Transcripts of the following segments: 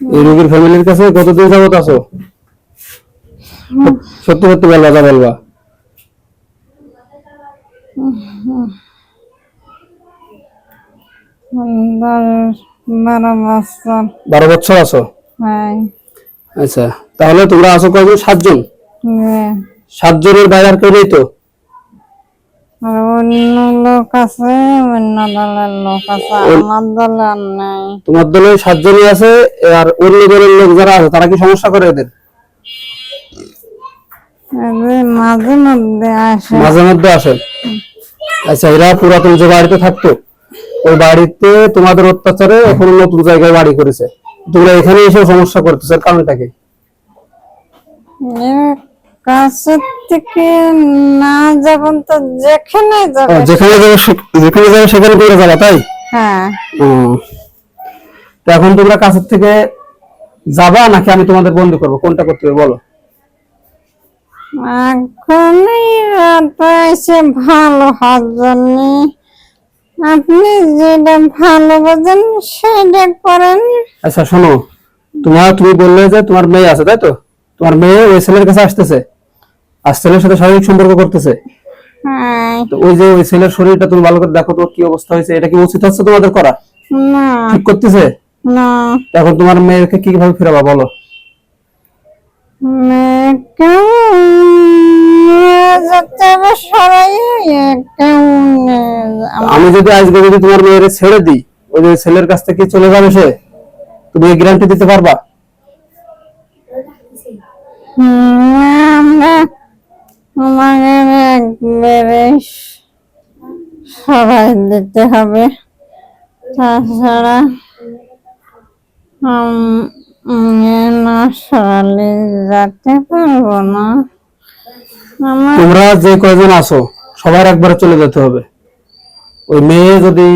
এই রোগীর ফ্যামিলির কাছে কতদিন যাবত আছো? সত্যি সত্যি বলবা যা বলবা। বারো বছর। আছো? আচ্ছা তাহলে তোমরা আছো কয়জন? সাতজন? সাতজনের বাইরে আর কেউ নেই তো? আর অন্য লোক আছে অন্য দলের লোক আছে আমার দলে আর নাই। তোমার দলে সাতজনই আছে আর অন্য দলের লোক যারা আছে তারা কি সমস্যা করে এদের মাঝে মধ্যে আসে। মাঝে মধ্যে আসে? আচ্ছা এরা পুরাতন যে বাড়িতে থাকতো ওই বাড়িতে তোমাদের অত্যাচারে এখন নতুন জায়গায় বাড়ি করেছে। তোমরা এখানে এসে সমস্যা করতেছে কারণটা কি? কাছের থেকে না যাবেন তো যেখানে ও, যাবে যেখানে যাবে যেখানে যাবে সেখানে করে যাবা তাই? হ্যাঁ। তো এখন তোমরা কাছের থেকে যাবা নাকি আমি তোমাদের বন্ধ করব? কোনটা করতে হবে বলো। এখনই এসে ভালো হওয়ার আপনি যেটা ভালো বোঝেন সেটা করেন। আচ্ছা শোনো। তোমার তুমি বললে যে তোমার মেয়ে আছে তাই তো? তোমার মেয়ে ওই ছেলের কাছে আসতেছে আর ছেলের সাথে শারীরিক সম্পর্ক করতেছে। হ্যাঁ। তো ওই যে ওই ছেলের শরীরটা তুমি ভালো করে দেখো তো কি অবস্থা হয়েছে এটা কি উচিত হচ্ছে তোমাদের করা? ঠিক করতেছে? না। এখন তোমার মেয়েকে কীভাবে ফেরাবা বলো? আমি যদি আজকে যদি তোমার মেয়ের ছেড়ে দিই ওই যে ছেলের কাছ থেকে চলে যাবে সে তুমি গ্যারান্টি দিতে পারবা? আমরা আমাদের একবারে সবাই দিতে হবে। তাছাড়া না সরালে যেতে পারব না। তোমরা যে কয়জন আছো, সবার একবারে চলে যেতে হবে। ওই মেয়ে যদি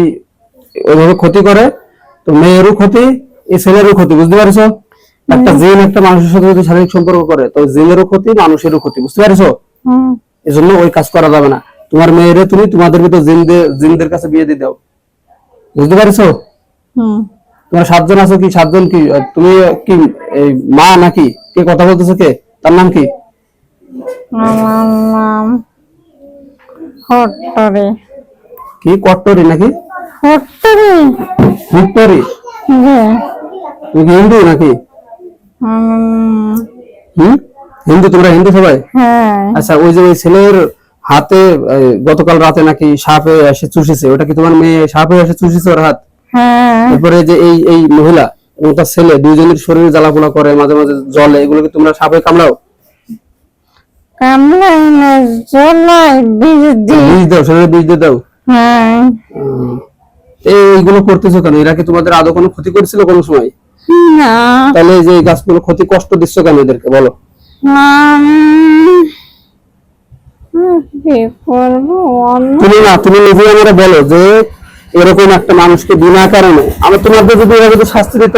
ওইভাবে ক্ষতি করে, তো মেয়েরও ক্ষতি, এই ছেলেরও ক্ষতি, বুঝতে পারছ? একটা জিন একটা মানুষের সাথে যদি শারীরিক সম্পর্ক করে তো জিনেরও ক্ষতি মানুষেরও ক্ষতি বুঝতে পারছ? এই জন্য ওই কাজ করা যাবে না। তোমার মেয়েরে তুমি তোমাদের ভিতর জিনদের জিনদের কাছে বিয়ে দিয়ে দাও। বুঝতে পারছ? তোমার সাতজন আছো কি? সাতজন কি? তুমি কি এই মা নাকি? কে কথা বলতেছে কে? তার নাম কি? আমার নাম হট্টরে কি কট্টরি নাকি? হট্টরে হুট্টরি যে তুমি হিন্দু নাকি? হুম? হিন্দু তোমরা হিন্দু সবাই? হ্যাঁ। আচ্ছা ওই যে ওই ছেলের হাতে গতকাল রাতে নাকি সাপে এসে চুষেছে ওটা কি তোমার মেয়ে সাপে এসে চুষিছে ওর হাত? হ্যাঁ। তারপরে যে এই এই মহিলা এবং তার ছেলে দুইজনের শরীরে জ্বালাপোলা করে মাঝে মাঝে জলে এগুলো কি তোমরা সাপে কামড়াও? কামলাই না জলাই বীজ দাও শরীরে বীজ দিয়ে দাও? হ্যাঁ। এই এইগুলো করতেছো কেন? এরা কি তোমাদের আদৌ কোনো ক্ষতি করেছিল কোনো সময়? না। তাহলে এই যে এই গাছগুলো ক্ষতি কষ্ট দিচ্ছ কেন এদেরকে বলো? তুমি না তুমি নিজে আমরা বলো যে এরকম একটা মানুষকে বিনা কারণে তোমাদের যদি এরা যদি শাস্তি দিত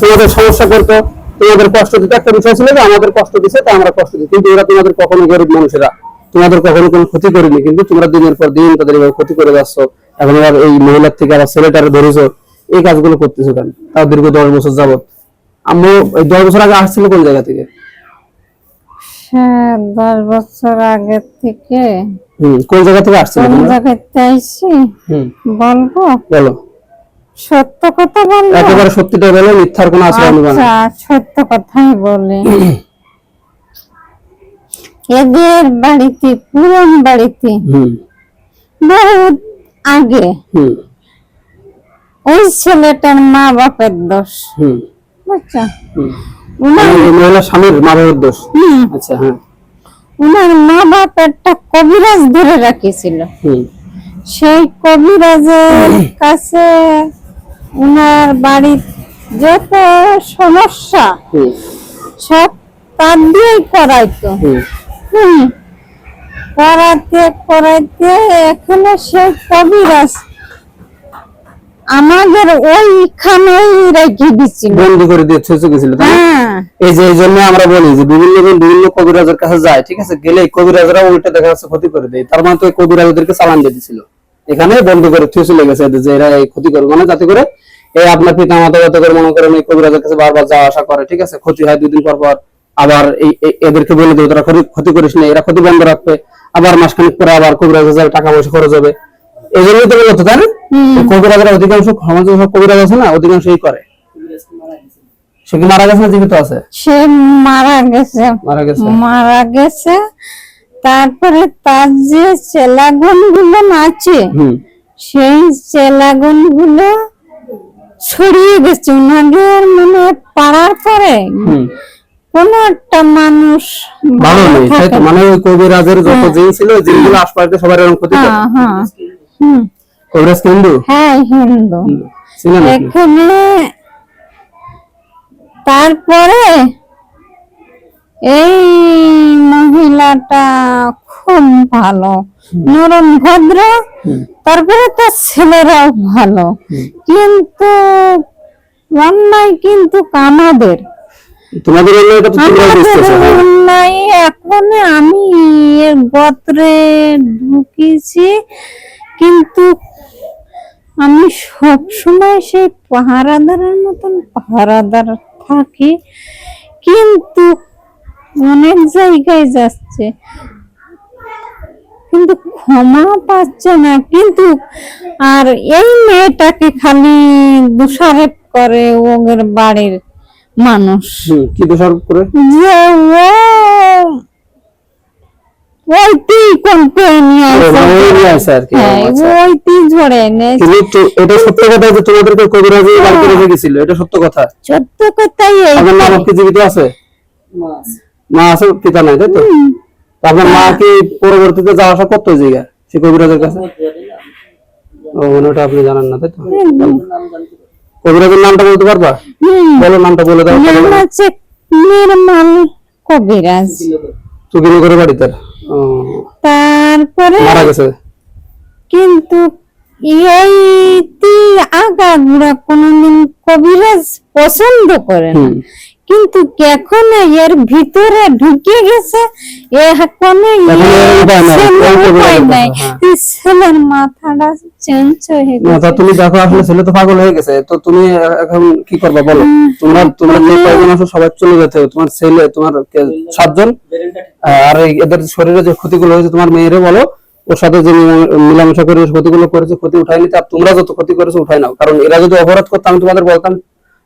তোমাদের সমস্যা করতো তোমাদের কষ্ট দিত একটা বিষয় ছিল যে আমাদের কষ্ট দিছে তাই আমরা কষ্ট দিই। কিন্তু এরা তোমাদের কখনো গরিব মানুষেরা তোমাদের কখনো কোনো ক্ষতি করিনি। কিন্তু তোমরা দিনের পর দিন তাদের ক্ষতি করে যাচ্ছ। এখন আবার এই মহিলার থেকে আবার ছেলেটারে ধরেছো এই কাজগুলো করতেছো কেন তাও দীর্ঘ দশ বছর যাবত এই দশ বছর আগে আসছিল কোন জায়গা থেকে? দশ বছর আগে থেকে কোন জায়গা থেকে আসছিল কোন? জায়গাতে আইসি বলব? বলো। সত্য কথা বলব? একেবারে সত্যিটা বলো মিথ্যার কোনো আশ্রয় নেবে আচ্ছা সত্য কথাই বলি। এদের বাড়িতে পুরন বাড়িতে বহুত আগে হুম। ওই ছেলেটার মা বাপের দোষ বুঝছ? উনার মহিলা স্বামীর মা বাবার দোষ আচ্ছা হ্যাঁ। উনার মা বাপ একটা কবিরাজ ধরে রাখিছিল সেই কবিরাজের কাছে উনার বাড়ির যত সমস্যা সব তার দিয়েই করাইতো। করাতে করাইতে এখানে সেই কবিরাজ আমাদের ওইখানেই রেখে দিছিল। বন্দি করে দিয়ে ছুঁচে গেছিল? হ্যাঁ। এই যে এই জন্য আমরা বলি যে বিভিন্ন বিভিন্ন কবিরাজের কাছে যায় ঠিক আছে? গেলে কবিরাজরা উল্টে দেখা যাচ্ছে ক্ষতি করে দেয়। তার মানে তো কবিরাজদেরকে চালান দিয়ে দিছিল। এখানে বন্ধ করে থুয়ে চলে গেছে যে এরা এই ক্ষতি করবে। মানে যাতে করে এই আপনার পিতা মাতা যাতে করে মনে করেন এই কবিরাজের কাছে বারবার যাওয়া আসা করে ঠিক আছে? ক্ষতি হয় দুদিন পর পর। আবার এই এদেরকে বলে দেবে তোরা ক্ষতি- করিস না এরা ক্ষতি বন্ধ রাখবে। আবার মাসখানেক পরে আবার কবিরাজের টাকা পয়সা খরচ হবে। এই জন্যই তো বলতো তাই না? কবিরাজের অধিকাংশ সমাজে সব কবিরাজ আছে না অধিকাংশ এই করে। সে কি মারা গেছে না জীবিত আছে? সে মারা গেছে। মারা গেছে? মারা গেছে। তারপরে তার যে চেলাগুনগুলো আছে সেই চেলাগুনগুলো ছড়িয়ে গেছে। ওনাদের মানে পাড়ার পরে কোন একটা মানুষ ভালো নেই। মানে কবিরাজের যত জিন ছিল জিনগুলো আশপাশে সবার এরকম ক্ষতি হ্যাঁ হ্যাঁ। হুম, কবিরাজ হিন্দু হ্যাঁ হিন্দু। এখানে তারপরে এই মহিলাটা খুব ভালো। নরম ভদ্র। তারপরে তার ছেলেরাও ভালো। কিন্তু অন্যায় কিন্তু আমাদের। তোমাদের হ্যাঁ? অন্যায় এখন আমি এর গোত্রে ঢুকেছি। কিন্তু আমি সব সময় সেই পাহারাদারের মতন পাহারাদার থাকি কিন্তু অনেক জায়গায় যাচ্ছে। কিন্তু ক্ষমা পাচ্ছে না কিন্তু আর এই মেয়েটাকে খালি দোষারোপ করে ওদের বাড়ির মানুষ। কি দোষারোপ করে? যে ও ওইটি কোম্পানি নিয়ে ও, ওই নিয়ে আসে আর কি, ও। ওইটি ঝরে এনেছে। তুমি তো- এটা সত্য কথা যে তোমাদেরকে কবিরাজি বাড়িতে রেখে গেছিল এটা সত্য কথা? সত্য কথাই এই আপনার মা কি জীবিত আছে? মা আছে। পিতা নাই তাই তো? তো আপনার মা কি পরবর্তীতে যাওয়া আসা করতো ওই জায়গায় সে কবিরাজের কাছে? ও মানে ওটা আপনি জানেন না তাই তো? কবিরাজের নামটা বলতে পারবা? হুম, বলো নামটা বলে দাও নাম হচ্ছে নির্মল কবিরাজ। চুকিনি করে বাড়িতে? ও, তারপরে মারা গেছে কিন্তু এই আগা ঘোড়া কোনদিন কবিরাজ পছন্দ করে না। কিন্তু এখন এর ভিতরে ঢুকে গেছে? এখন এর উপায় নাই, কোন হ্যাঁ। ছেলের মাথাটা চেঞ্জ হয়ে। গেছে। তা তুমি দেখো আসলে ছেলে তো পাগল হয়ে গেছে। তো তুমি এখন কি করবা বলো? তোমরা তোমরা যে কয়জন আছো সবাই চলে যেতে তোমার ছেলে তোমার সাতজন? আর এদের শরীরে যে ক্ষতিগুলো হয়েছে তোমার মেয়েরে বলো। ওর সাথে যে মিলা- মিলামেশা করে ক্ষতিগুলো করেছে ক্ষতি উঠাই নিতে আর তোমরা যত ক্ষতি করেছ উঠাই নাও। কারণ এরা যদি অপরাধ করতো আমি তোমাদের বলতাম।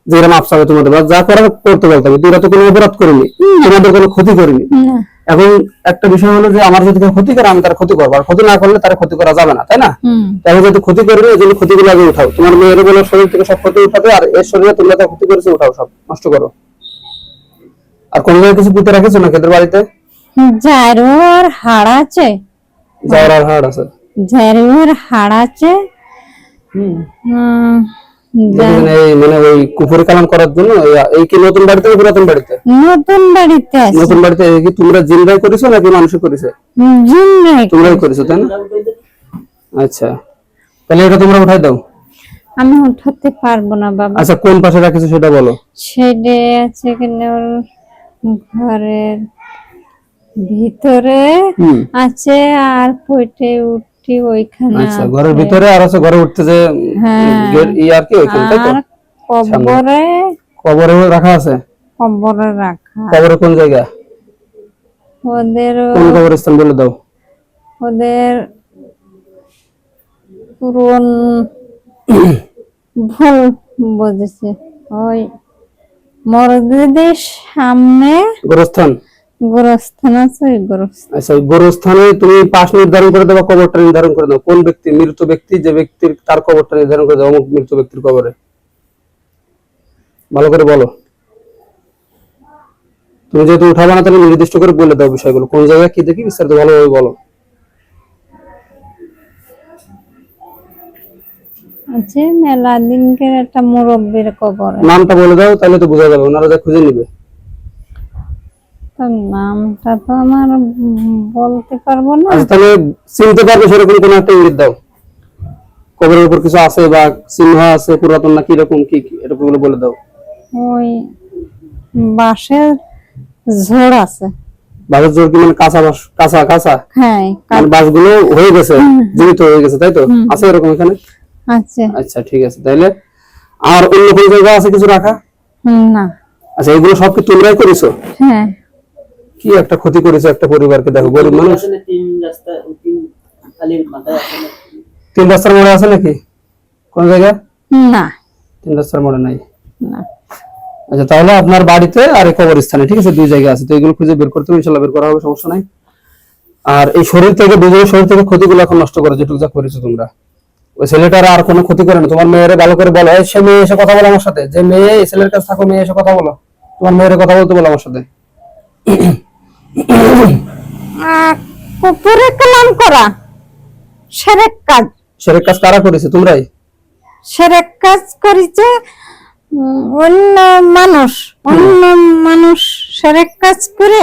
যে এরা মাপ চাবে তোমাদের যা করার করতে বলতাম কিন্তু এরা তো কোনো অপরাধ করেনি। তোমাদের কোনো ক্ষতি করেনি। এখন একটা বিষয় হলো যে আমার যদি ক্ষতি করে আমি তার ক্ষতি করব। আর ক্ষতি না করলে তার ক্ষতি করা যাবে না তাই না? তাহলে যদি ক্ষতি করি এই জন্য ক্ষতিগুলো আগে উঠাও। তোমার মেয়ের বলে শরীর থেকে সব ক্ষতি উঠাবে আর এর শরীরে তোমরা যা ক্ষতি করেছ উঠাও সব। নষ্ট করো। আর কোনো জায়গায় কিছু পুঁতে রাখেছো না খেতের বাড়িতে? জারুর হাড় আছে। আর হাড় আছে। জারুর হাড় আছে। হুম। এই মানে ওই কুপুরি কালাম করার জন্য এই- কি নতুন বাড়িতে পুরাতন বাড়িতে? নতুন বাড়িতে নতুন বাড়িতে কি তোমরা জিনরাই করেছ নাকি মানুষে করেছে? জিন নাই তোমরাই করেছ তাই না? আচ্ছা। তাহলে এটা তোমরা উঠাই দাও। আমি উঠাতে পারব না বাবা। আচ্ছা কোন পাশে রাখেছো সেটা বলো। সেডে আছে কিনা ঘরের ভিতরে আছে আর পইটে উঠি ওইখানে আচ্ছা ঘরের ভিতরে আর আছে ঘরে উঠতে যে হ্যাঁ। গেট- ই আর কি ওইখানে তাই তো? কবরে কবরে রাখা আছে? কবরে রাখা কবরে কোন জায়গা? ওদের কোন কবরস্থান বলে দাও। ওদের পুরন ভুল বুঝেছে। ওই সামনে গোরস্থান? গোরস্থান আছে গোরস্থান। আচ্ছা ওই গোরস্থানে তুমি পাশ নির্ধারণ করে দাও কবরটা নির্ধারণ করে দাও। কোন ব্যক্তি মৃত ব্যক্তি যে ব্যক্তির তার কবরটা নির্ধারণ করে দাও অমুক মৃত ব্যক্তির কবরে? ভালো করে বলো। তুমি যেহেতু উঠাবো না তাহলে নির্দিষ্ট করে বলে দাও বিষয়গুলো। কোন জায়গায় কি দেখি বিস্তারিত ভালোভাবে বলো। আছে মেলা দিনকের একটা মুরব্বীর কবর নামটা বলে দাও তাহলে তো বোঝা যাবে ওনারা যা খুঁজে নিবে। নামটা তো আমার বলতে পারব না। আচ্ছা তাহলে চিনতে পারবে সেরকম কোনো একটা ইঙ্গিত দাও। কবরের উপর কিছু আছে বা চিহ্ন আছে পুরাতন না কীরকম কি এরকমগুলো বলে দাও। ওই বাঁশের ঝোড় আছে। বাসের জোর কি মানে কাঁচা বাস কাঁচা কাঁচা? হ্যাঁ মানে বাসগুলো হয়ে গেছে জীবিত হয়ে গেছে তাই তো? আছে এরকম এখানে? আছে। আচ্ছা ঠিক আছে তাহলে আর অন্য কোনো জায়গা আছে কিছু রাখা? না। আচ্ছা এগুলো সব কি তোমরাই করেছ? হ্যাঁ। কি একটা ক্ষতি করেছ একটা পরিবারকে? দেখো গরিব মানুষ। তিন রাস্তা তিন খালির মাথায় আছে তিন রাস্তার মোড়ে আছে নাকি? কোন জায়গা? না। তিন রাস্তার মোড়ে নাই? না। আচ্ছা তাহলে আপনার বাড়িতে আর এই কবরস্থানে ঠিক আছে? দুই জায়গা আছে। তো এগুলো খুঁজে বের করতে হবে, ইনশাল্লাহ বের করা হবে সমস্যা নাই। আর এই শরীর থেকে দুজনের শরীর থেকে ক্ষতিগুলো এখন নষ্ট করে যেটুকু যা করেছ তোমরা। ওই ছেলেটার আর কোনো ক্ষতি করে না। তোমার মেয়েরে ভালো করে বলো। সে মেয়ে এসে কথা বলো আমার সাথে। যে মেয়ে এই ছেলের কাছে থাকো মেয়ে এসে কথা বলো। তোমার মেয়ের কথা বলতে বলো আমার সাথে। কুকুরে কালাম করা। সেরেক কাজ। সেরের কাজ কারা করেছে? তোমরাই? সেরেক কাজ করেছে অন্য মানুষ। অন্য মানুষ সেরেক কাজ করে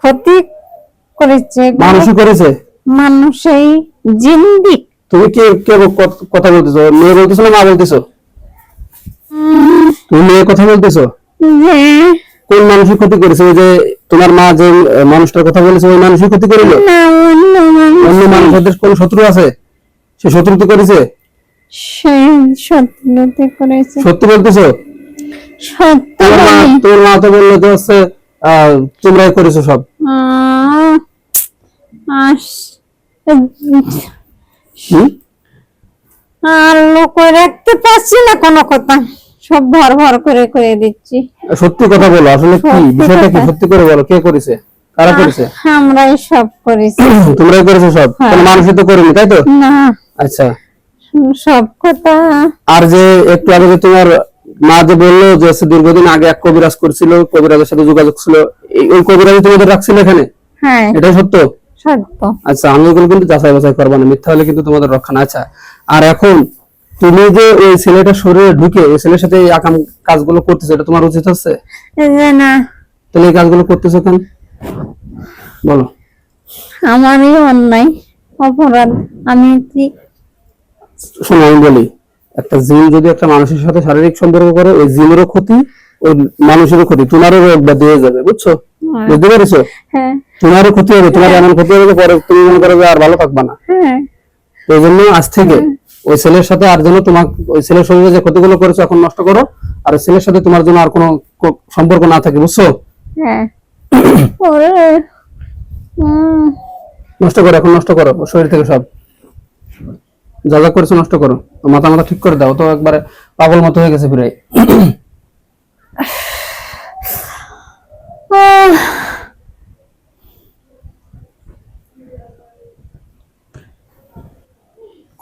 ক্ষতি করেছে। মানুষই করেছে? মানুষই জিন্দিক তুমি কে কে কথা বলতেছো? মেয়ে বলতেছো না মা বলতেছো? তুমি মেয়ে কথা বলতেছো? যে কোন মানুষের ক্ষতি করেছে? ওই যে তোমার মা যে মানুষটার কথা বলেছে ওই মানুষই ক্ষতি করিল? অন্য মানুষ অন্য মানুষদের কোন শত্রু আছে? সে শত্রু তো করেছে? সত্যি বলতেছো? তোমার মা তো বলল যে হচ্ছে তোমরাই করেছ সব। আর লোক রাখতে পারছি না কোনো কথা। সব ভর ভর করে করে দিচ্ছি। সত্যি কথা বলো আসলে কি? বিষয়টা কি সত্যি করে বলো কে করেছে? কারা করেছে? আমরাই সব করেছি। তোমরাই করেছ সব? হ্যাঁ। কোনো মানুষই তো করেনি তাই তো? না। আচ্ছা। সব কথা। আর যে একটু আগে যে তোমার মা যে বলল যে দীর্ঘদিন আগে এক কবিরাজ করছিল কবিরাজের সাথে যোগাযোগ ছিল এই- ওই কবিরাজ তোমাদের রাখছিল এখানে? হ্যাঁ। এটাই সত্য? সত্য। আচ্ছা আমি কিন্তু যাচাই বাছাই করব না মিথ্যা হলে কিন্তু তোমাদের রক্ষা না। আচ্ছা আর এখন তুমি যে ওই ছেলেটার শরীরে ঢুকে ওই ছেলের সাথে এই আকাম কাজগুলো করতেছো এটা তোমার উচিত হচ্ছে? না তাহলে এই কাজগুলো করতেছো কেন? বলো। আমারই অন্যায় অপরাধ। আমি কি শোনো আমি বলি একটা জিন যদি একটা মানুষের সাথে শারীরিক সম্পর্ক করে ওই জিনেরও ক্ষতি ওই মানুষেরও ক্ষতি তোমারও রোগ ব্যাধি হয়ে যাবে বুঝছ? বুঝতে পেরেছ? হ্যাঁ। তোমারও ক্ষতি হবে তোমার এমন ক্ষতি হবে যে পরে তুমি মনে করবে আর ভালো থাকবা না। হ্যাঁ। এই জন্য আজ থেকে ওই ছেলের সাথে আর যেন তোমার ওই ছেলের শরীরে যে ক্ষতিগুলো করেছ এখন নষ্ট করো আর ওই ছেলের সাথে তোমার জন্য আর কোনো সম্পর্ক না থাকে বুঝছ? হ্যাঁ। নষ্ট করো এখন নষ্ট করো শরীর থেকে সব। যা যা করেছ নষ্ট করো। মাথা মাথা ঠিক করে দাও তো একবারে পাগল মতো হয়ে গেছে প্রায়।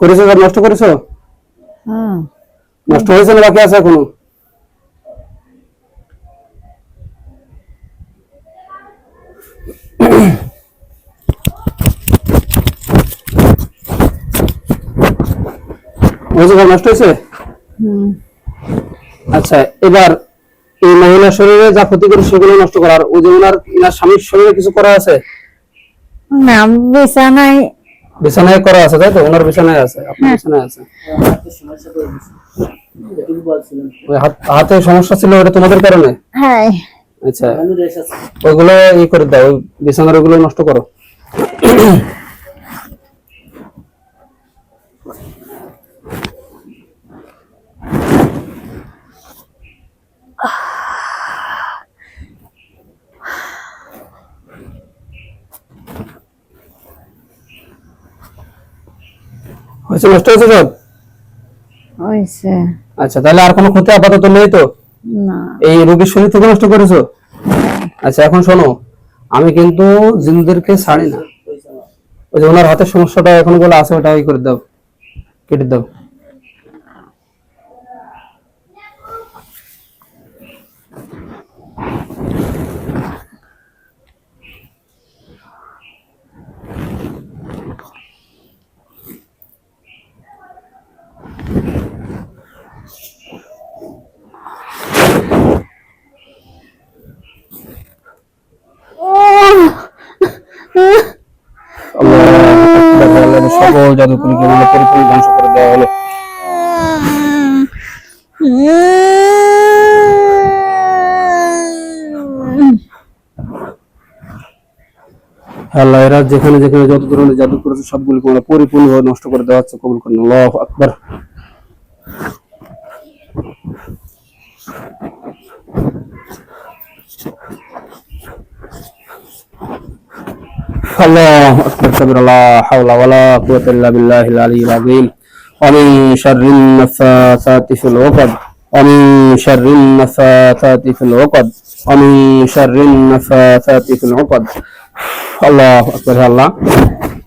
করেছ নষ্ট করেছ? নষ্ট হয়েছে না বাকি আছে এখনও? নষ্ট হয়েছে? আচ্ছা এবার এই মহিলার শরীরে যা ক্ষতি করে সেগুলো নষ্ট করার ওই যে ওনার স্বামীর শরীরে কিছু করা আছে? না বিছানায় বিছানায় করা আছে তাই তো? ওনার বিছানায় আছে আপনার বিছানায় আছে। হাতে সমস্যা ছিল ওটা তোমাদের কারণে? হ্যাঁ। আচ্ছা। ওইগুলো ই করে দাও ওই বিছানার ওগুলো নষ্ট করো। হয়েছে নষ্ট হয়েছে সব? হয়েছে। আচ্ছা তাহলে আর কোনো ক্ষতি আপাতত নেই তো? না। এই রোগীর শরীর থেকে নষ্ট করেছ? আচ্ছা এখন শোনো আমি কিন্তু জিনদেরকে ছাড়ি না। ওই যে ওনার হাতের সমস্যাটা এখন বলে আছে ওটা ওই করে দাও কেটে দাও। সকল জাদুকরীকে পরিপূর্ণ ধ্বংস করে দেওয়া হলো আল্লাহ, এরা যেখানে যেখানে যত ধরনের জাদু করেছে সবগুলো আমরা পরিপূর্ণভাবে নষ্ট করে দেওয়া হচ্ছে, কবুল করেন। আল্লাহ আকবার। الله أكبر كبير لا حول ولا قوة إلا بالله العلي العظيم ومن شر النفاثات في العقد ومن شر النفاثات في العقد ومن شر النفاثات في العقد الله أكبر الله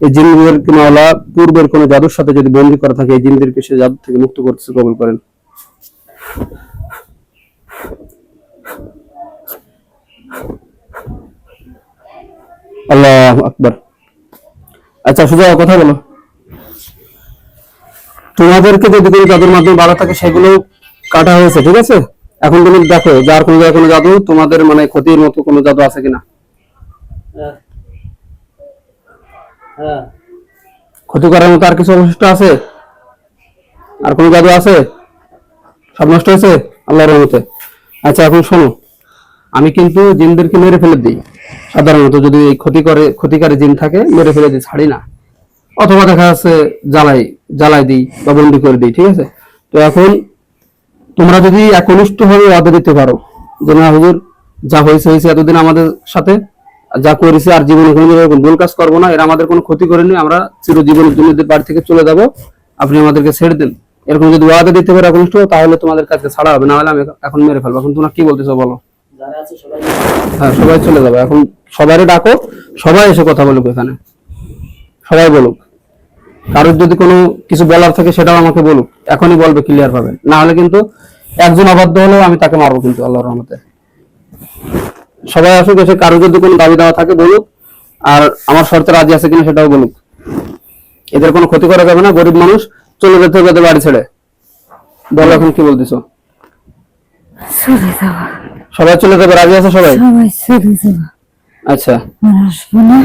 এই জিনদেরকে মাওলা পূর্বের কোন জাদুর সাথে যদি বন্দি করা থাকে এই জিনদেরকে সে জাদু থেকে মুক্ত করতে কবল করেন Thank you. আল্লাহ আকবর। আচ্ছা সোজা কথা বলো। তোমাদেরকে যদি কোনো জাদুর মাধ্যমে বাধা থাকে সেগুলো কাটা হয়েছে ঠিক আছে? এখন তুমি দেখো যার কোনো জায়গায় কোনো জাদু তোমাদের মানে ক্ষতির মতো কোনো জাদু আছে কিনা? হ্যাঁ। হ্যাঁ। ক্ষতি করার মতো আর কিছু অবশিষ্ট আছে? আর কোনো জাদু আছে? সব নষ্ট হয়েছে? আল্লাহর রহমতে। আচ্ছা এখন শোনো আমি কিন্তু জিনদেরকে মেরে ফেলে দিই। সাধারণত যদি এই ক্ষতি করে, ক্ষতিকারী জিন থাকে, মেরে ফেলে দিই ছাড়ি না। অথবা দেখা যাচ্ছে জ্বালাই জ্বালাই দিই বা বন্দি করে দিই, ঠিক আছে? তো এখন তোমরা যদি একনিষ্ঠ ভাবে ওয়াদা দিতে পারো যে, না, হুজুর, যা হয়েছে হয়েছে এতদিন আমাদের সাথে যা করেছে আর জীবনে কোনো এরকম ভুল কাজ করব না, এরা আমাদের কোনো ক্ষতি করেনি, আমরা চিরজীবনের জন্য বাড়ি থেকে চলে যাব, আপনি আমাদেরকে ছেড়ে দেন। এরকম যদি ওয়াদা দিতে পারো একনিষ্ঠ তাহলে তোমাদের কাছে ছাড়া হবে, না হলে আমি এখন মেরে ফেলব। এখন তোমরা কি বলতেছো বলো? হ্যাঁ সবাই চলে যাবে। এখন সবারই ডাকো সবাই এসে কথা বলুক এখানে। সবাই বলুক। কারোর যদি কোনো কিছু বলার থাকে সেটাও আমাকে বলুক। এখনই বলবে ক্লিয়ার পাবে। না হলে কিন্তু একজন অবাধ্য হলেও আমি তাকে মারবো কিন্তু আল্লাহর রহমতে। সবাই আসুক এসে কারোর যদি কোনো দাবি দেওয়া থাকে বলুক। আর আমার শর্তে রাজি আছে কিনা সেটাও বলুক। এদের কোনো ক্ষতি করা যাবে না গরিব মানুষ। চলে যেতে হবে বাড়ি ছেড়ে। বলো এখন কি বলতেছো? চলে যাওয়া। সবাই চলে যাবে? রাজি আছে সবাই? সবাই চলে যাওয়া আচ্ছা। আসব না।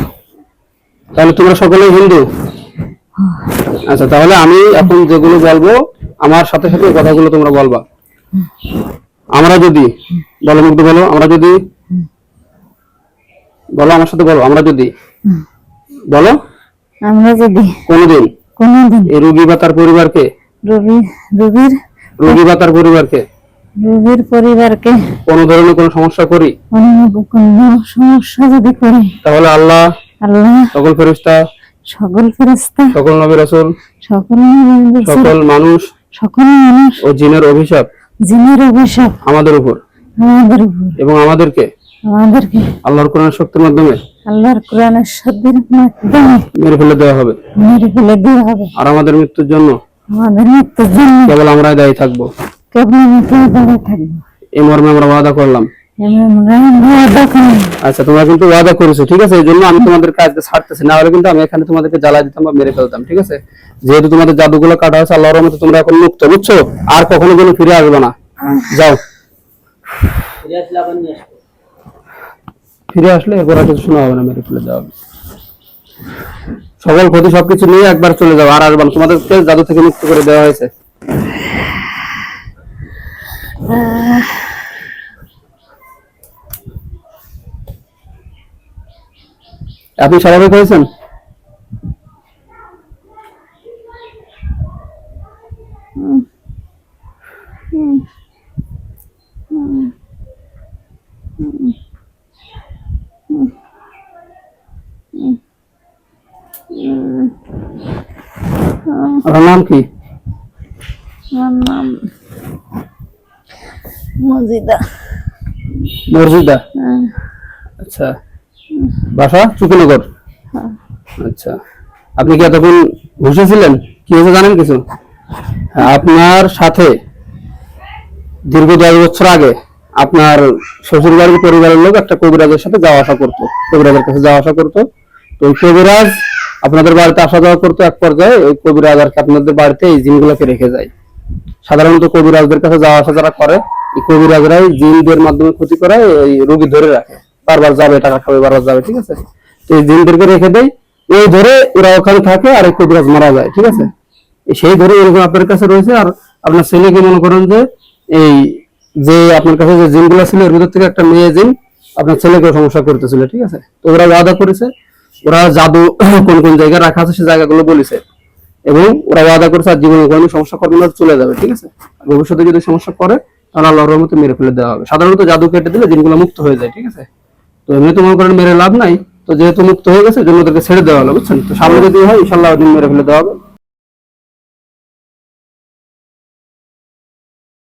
তাহলে তোমরা সকলেই হিন্দু? আচ্ছা তাহলে আমি এখন যেগুলো বলব আমার সাথে সাথে কথাগুলো তোমরা বলবা। আমরা যদি বলো মুগ্ধ বলো আমরা যদি বলো আমার সাথে বলো আমরা যদি বলো? আমরা যদি। কোনোদিন? কোনোদিন। এই রুগী বা তার পরিবারকে? রবি রবির রুগী বা তার পরিবারকে? রবির পরিবারকে কোনো ধরনের কোনো সমস্যা করি? কোনো সমস্যা যদি করে তাহলে আল্লাহ আল্লাহ সকল ফেরিস্তা সকল ফেরেস্তা সকল নবী রাসূল সকল সকল মানুষ সকল মানুষ ও জিনের অভিশাপ জিনের অভিশাপ আমাদের উপর। আমাদের উপর। এবং আমাদেরকে আমাদেরকে আল্লাহর কোরআনের শক্তির মাধ্যমে আল্লাহর কোরআনের শব্দের মাধ্যমে মেরে ফেলে দেওয়া হবে। মেরে ফেলে দেওয়া হবে। আর আমাদের মৃত্যুর জন্য আমাদের মৃত্যুর জন্য কেবল আমরাই দায়ী থাকব। কেবল আচ্ছা তোমাদের কাটা হয়েছে, আল্লাহর তোমরা এখন মুক্ত, বুঝছ? আর কখনো ফিরে না। যাও। ফিরে আসলে শোনা হবে না, মেরে ফেলে যাওয়া হবে। সকল ক্ষতি সবকিছু নিয়ে একবার চলে যাও, আর আসবে না। তোমাদেরকে জাদু থেকে মুক্ত করে দেওয়া হয়েছে। আপনি স্বাভাবিক হয়েছেন আপনার নাম কি? আমার নাম হ্যাঁ, আচ্ছা। বাসা? চুকুনগর? আচ্ছা। আপনি কি এতক্ষণ ঘুষে ছিলেন? কি হয়েছে জানেন কিছু? হ্যাঁ, আপনার সাথে দীর্ঘ দশ বছর আগে আপনার শ্বশুর বাড়ির পরিবারের লোক একটা কবিরাজের সাথে যাওয়া আসা করতো। কবিরাজের কাছে যাওয়া আসা করতো। তো ওই কবিরাজ আপনাদের বাড়িতে আসা যাওয়া করতো এক পর্যায়ে। ওই কবিরাজ আর কি আপনাদের বাড়িতে এই জিনগুলোকে রেখে যায়। সাধারণত কবিরাজদের কাছে যাওয়া আসা যারা করে কবিরাজরাই জিনদের মাধ্যমে ক্ষতি করে এই রোগী ধরে রাখে। বারবার যাবে, টাকা খাবে, বারবার যাবে, ঠিক আছে? তো জিনদেরকে রেখে দেয়। ওই ধরে ওরা ওখানে থাকে আর কবিরাজ মারা যায়, ঠিক আছে? সেই ধরে এরকম আপনার কাছে রয়েছে। আর আপনার ছেলেকে মনে করেন যে এই যে আপনার কাছে যে জিনগুলো ছিল, এর ভিতর থেকে একটা মেয়ে জিন আপনার ছেলেকে সমস্যা করতেছিল, ঠিক আছে? তো ওরা ওয়াদা করেছে। ওরা জাদু কোন কোন জায়গায় রাখা আছে সেই জায়গাগুলো বলেছে। এবং ওরা ওয়াদা করেছে, আর জীবনে কোনো সমস্যা করবে না, চলে যাবে, ঠিক আছে? ভবিষ্যতে যদি সমস্যা করে তাহলে আল্লাহর রহমতে মেরে ফেলে দেওয়া হবে। সাধারণত জাদু কেটে দিলে জিনগুলো মুক্ত হয়ে যায়, ঠিক আছে? তো এমনি তো মনে করেন মেরে লাভ নাই, তো যেহেতু মুক্ত হয়ে গেছে জন্য ওদেরকে ছেড়ে দেওয়া হলো, বুঝছেন? তো সামনে যদি হয় ইনশাল্লাহ মেরে ফেলে দেওয়া হবে।